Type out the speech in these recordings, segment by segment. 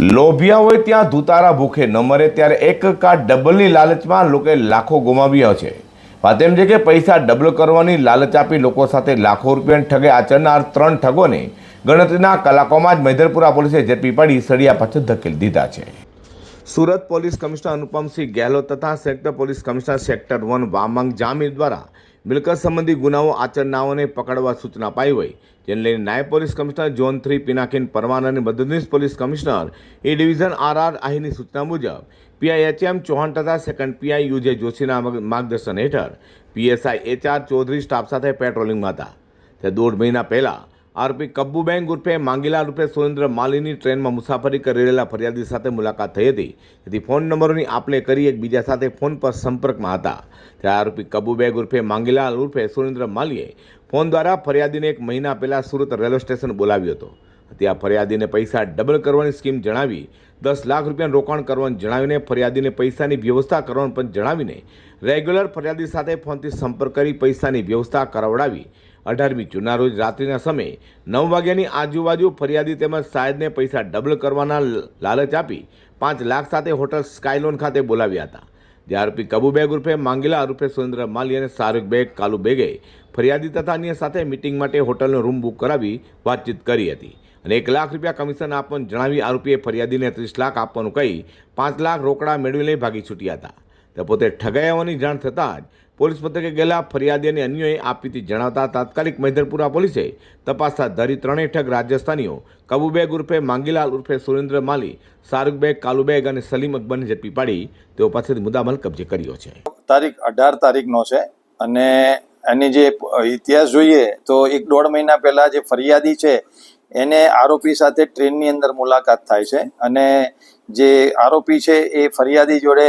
લોભિયા હોય ત્યાં ધુતારા ભૂખે ન મરે, ત્યારે એક કા ડબલની લાલચમાં લોકોએ લાખો ગુમાવ્યા છે. વાત એમ છે કે પૈસા ડબલ કરવાની લાલચ આપી લોકો સાથે લાખો રૂપિયાની ઠગે આચરનાર ત્રણ ઠગોને ગણતરીના કલાકોમાં જ મૈદરપુરા પોલીસે ઝડપી પાડી સળિયા પાછળ ધકેલી દીધા છે. સુરત પોલીસ કમિશનર અનુપમસિંહ ગેહલોત તથા sector police commissioner sector one વામાંગ Jamir દ્વારા મિલકત સંબંધી ગુનાઓ, આચરનાઓને પકડવા સૂચના અપાઈ હોય. જેને લઈને નાયબ police commissioner zone three Pinakin Parmar અને મદદનીશ police commissioner A division R R આહીની સૂચના મુજબ પીઆઈ એચએમ ચૌહાણ તથા સેકન્ડ પીઆઈ યુજે જોશીના માર્ગદર્શન હેઠળ PSI H R Chaudhari staff સાથે પેટ્રોલિંગમાં હતા. તે દોઢ મહિના પહેલા આરોપી કબ્બુબેન ઉર્ફે માંગીલાલ ઉર્ફે સુરેન્દ્ર માલીની ટ્રેનમાં મુસાફરી કરી રહેલા ફરિયાદી સાથે મુલાકાત થઈ હતી. તેથી ફોન નંબરોની આપલે કરી એકબીજા સાથે ફોન પર સંપર્કમાં હતા. ત્યારે આરોપી કબ્બુબેગ ઉર્ફે માંગીલાલ ઉર્ફે સુરેન્દ્ર માલીએ ફોન દ્વારા ફરિયાદીને એક મહિના પહેલાં સુરત રેલવે સ્ટેશન બોલાવ્યો હતો. ત્યાં ફરિયાદીને પૈસા ડબલ કરવાની સ્કીમ જણાવી દસ લાખ રૂપિયાનું રોકાણ કરવાનું જણાવીને ફરિયાદીને પૈસાની વ્યવસ્થા કરવાનું પણ જણાવીને રેગ્યુલર ફરિયાદી સાથે ફોનથી સંપર્ક કરી પૈસાની વ્યવસ્થા કરાવડાવી અઢારમી જૂનના રોજ રાત્રિના સમયે નવ વાગ્યાની આજુબાજુ ફરિયાદી તેમજ સાહેબને પૈસા ડબલ કરવાના લાલચ આપી પાંચ લાખ સાથે હોટલ સ્કાયલોન ખાતે બોલાવ્યા હતા. જે આરોપી કબુબેગ ઉર્ફે માંગીલા ઉર્ફે સુરેન્દ્ર માલી અને શાહરૂખ બેગ, કાલુ બેગે ફરિયાદી તથા અન્ય સાથે મિટિંગ માટે હોટલનો રૂમ બુક કરાવી વાતચીત કરી હતી. અને એક લાખ રૂપિયા કમિશન આપવાનું જણાવી આરોપીએ ફરિયાદીને ત્રીસ લાખ આપવાનું કહી પાંચ લાખ રોકડા મેળવી લઈ ભાગી છૂટ્યા હતા. તે પોતે ઠગાયાઓની જાણ થતાં જ પોલીસ મથકે ગયેલા ફરિયાદી અને અન્યોએ આપીતી જણાવતા તાત્કાલિક મૈદરપુરા પોલીસે તપાસ હાથ ધરી ત્રણેય ઠગ રાજસ્થાનીઓ કબુબેગ ઉર્ફે માંગીલાલ ઉર્ફે સુરેન્દ્ર માલી શાહરૂખબેગ કાલુબેગ અને સલીમ અકબરને ઝડપી પાડી તેઓ પાસેથી મુદ્દામાલ કબજે કર્યો છે. તારીખ અઢાર તારીખનો છે અને એની જે ઇતિહાસ જોઈએ તો એક દોઢ મહિના પહેલા જે ફરિયાદી છે એને આરોપી સાથે ટ્રેનની અંદર મુલાકાત થાય છે અને જે આરોપી છે એ ફરિયાદી જોડે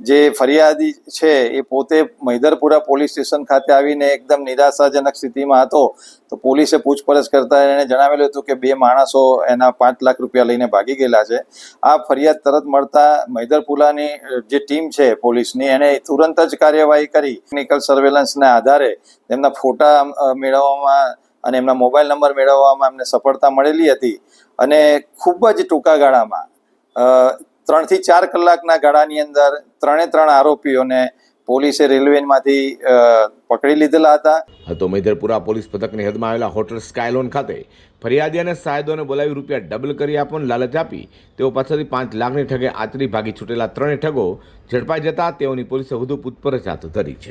જે ફરિયાદી છે એ પોતે મૈદરપુરા પોલીસ સ્ટેશન ખાતે આવીને એકદમ નિરાશાજનક સ્થિતિમાં હતો. તો પોલીસે પૂછપરછ કરતા એણે જણાવેલું હતું કે બે માણસો એના પાંચ લાખ રૂપિયા લઈને ભાગી ગયેલા છે. આ ફરિયાદ તરત મળતા મૈદરપુરાની જે ટીમ છે પોલીસની એને તુરંત જ કાર્યવાહી કરી. ટેકનિકલ સર્વેલન્સના આધારે તેમના ફોટા મેળવવામાં અને એમના મોબાઈલ નંબર મેળવવામાં એમને સફળતા મળેલી હતી. અને ખૂબ જ ટૂંકા ગાળામાં ત્રણથી ચાર કલાકના ગાળાની અંદર ત્રણે ત્રણ આરોપીઓને પોલીસે રેલવેમાંથી પકડી લીધેલા હતા. હતો મૈદરપુરા પોલીસ પથકની હદમાં આવેલા હોટલ સ્કાયલોન ખાતે ફરિયાદી અને સાયદોને બોલાવી રૂપિયા ડબલ કરી આપવાનું લાલચ આપી, તેઓ પાછળથી પાંચ લાખની ઠગે આચરી ભાગી છૂટેલા ત્રણેય ઠગો ઝડપાઈ જતા તેઓની પોલીસે વધુ પૂછપરછ હાથ ધરી છે.